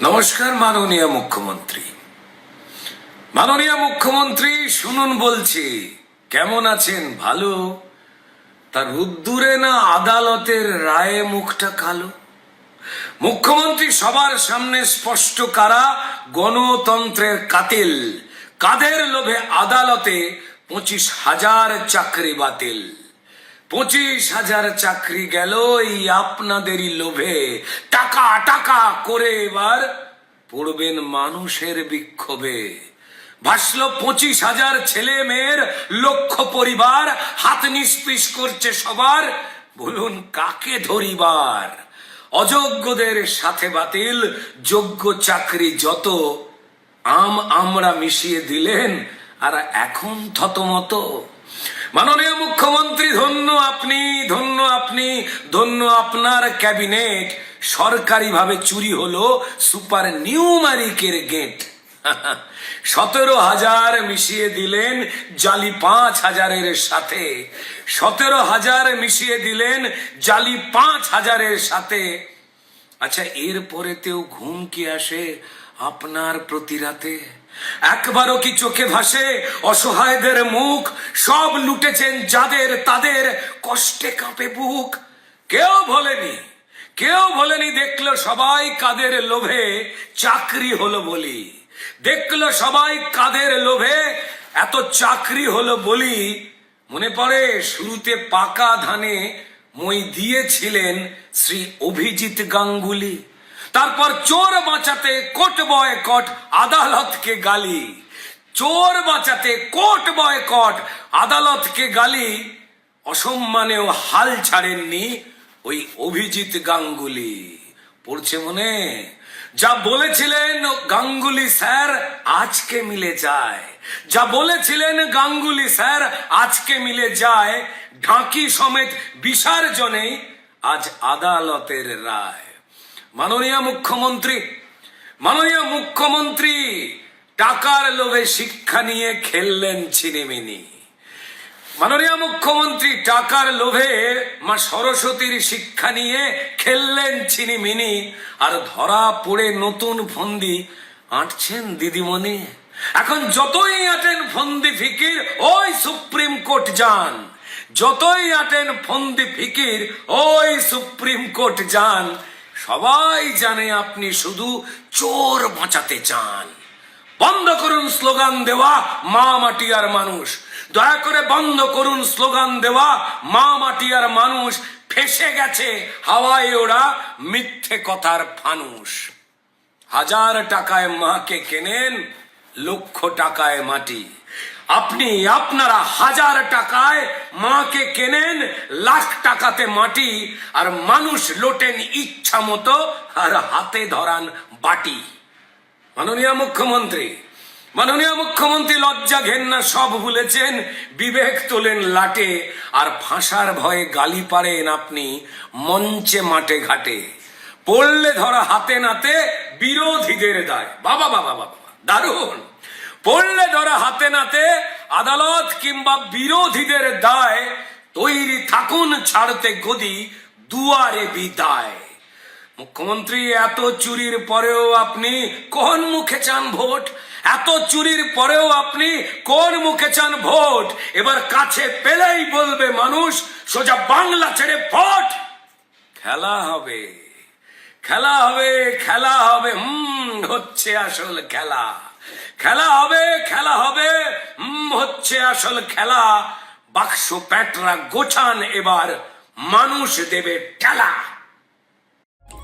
নমস্কার মাননীয় মুখ্যমন্ত্রী। মাননীয় মুখ্যমন্ত্রী, শুনুন বলছি, কেমন আছেন? ভালো? তার রুদ্দুরে না আদালতের রায়ে মুখটা কালো? মুখ্যমন্ত্রী সবার সামনে স্পষ্ট কারা? গণতন্ত্রের কাতিল। কাদের লোভে আদালতে পঁচিশ হাজার চাকরি বাতিল? পঁচিশ হাজার চাকরি গেল এই আপনাদেরই লোভে। টাকা টাকা করে এবার পড়বেন মানুষের বিক্ষোভে। ভাসল পঁচিশ হাজার ছেলে মেয়ের লক্ষ পরিবার, হাত নিষ্পিস করছে সবার। বলুন, কাকে ধরিবার? অযোগ্যদের সাথে বাতিল, যোগ্য চাকরি যত। আম আমরা মিশিয়ে দিলেন আর এখন থতমত। মাননীয় মুখ্যমন্ত্রী, ধন্য আপনি ধন্য আপনি, ধন্য আপনার ক্যাবিনেট। সরকারিভাবে চুরি হলো সুপার নিউমারিকের গেট। সতেরো হাজার মিশিয়ে দিলেন জালি পাঁচ হাজারের সাথে। সতেরো হাজার মিশিয়ে দিলেন জালি পাঁচ হাজারের সাথে। আচ্ছা এরপরেতেও ঘুম কি আসে আপনার প্রতি রাতে? একবারও কি চোখে ভাসে অসহায়দের মুখ? সব লুটেছেন যাদের তাদের কষ্টে কাঁপে বুক। কেউ বলেনি কেউ বলেনি দেখল সবাই কাদের লোভে চাকরি হলো বলি। দেখল সবাই কাদের লোভে এত চাকরি হলো বলি। মনে পড়ে শুরুতে পাকা ধানে মই দিয়েছিলেন শ্রী অভিজিৎ গাঙ্গুলি। তারপর চোর বাঁচাতে কোট বয়কট আদালতকে গালি। চোর বাঁচাতে কোট বয়কট আদালতকে গালি। অসম্মানেও হাল ছাড়েননি ওই অভিজিৎ গাঙ্গুলি। পড়ছে মনে? যা বলেছিলেন গাঙ্গুলি স্যার আজকে মিলে যায়। যা বলেছিলেন গাঙ্গুলি স্যার আজকে মিলে যায়। ঢাকি সমেত বিসর্জনে আজ আদালতের রায়। মাননীয় মুখ্যমন্ত্রী মাননীয় মুখ্যমন্ত্রী, টাকার লোভে শিক্ষা নিয়ে খেললেন ছিনিমিনি। মাননীয় মুখ্যমন্ত্রী, টাকার লোভে মা সরস্বতীর শিক্ষা নিয়ে খেললেন ছিনিমিনি আর ধরা পড়ে নতুন ফন্দি আঁটছেন দিদিমণি। এখন যতই আটেন ফন্দি ফিকির, ওই সুপ্রিম কোর্ট যান। যতই আটেন ফন্দি ফিকির, ওই সুপ্রিম কোর্ট যান। সবাই জানে আপনি শুধু চোর বাঁচাতে চান। বন্ধ করুন স্লোগান দেওয়া মা মাটি আর মানুষ। দয়া করে বন্ধ করুন স্লোগান দেওয়া, মা মাটি আর মানুষ ফেসে গেছে, হাওয়ায় ওরা মিথ্যে কথার ফানুষ। হাজার টাকায় মাকে কেনেন, লক্ষ টাকায় মাটি। আপনি, আপনারা হাজার টাকায় মাকে কেনেন, লাখ টাকাতে মাটি, আর মানুষ লোটেন ইচ্ছা মতো, আর হাতে ধরান বাটি। মাননীয় মুখ্যমন্ত্রী মাননীয় মুখ্যমন্ত্রী লজ্জা ঘেন্না সব ভুলেছেন, বিবেক তোলেন লাটে, আর ফাঁসার ভয়ে গালি পারেন আপনি মঞ্চে মাঠে ঘাটে। পড়লে ধরা হাতে নাতে বিরোধীদের দায়। বাবা বাবা বাবা, দারুণ। পড়লে ধরা হাতে নাতে আদালত কিংবা বিরোধীদের দায়, তৈরি থাকুন, ছাড়তে গদি দুয়ারে বিদায়। মুখ্যমন্ত্রী, এত চুরির পরেও আপনি কোন মুখে চান ভোট? এত চুরির পরেও আপনি কোন মুখে চান ভোট? এবার কাছে পেলেই বলবে মানুষ, সোজা বাংলা ছেড়ে ভোট! খেলা হবে। খেলা হবে খেলা হবে, হুম, হচ্ছে আসল খেলা। খেলা হবে খেলা হবে, হুম, হচ্ছে আসল খেলা। বাক্স প্যাটরা গোছান এবার, মানুষ দেবে ঠেলা।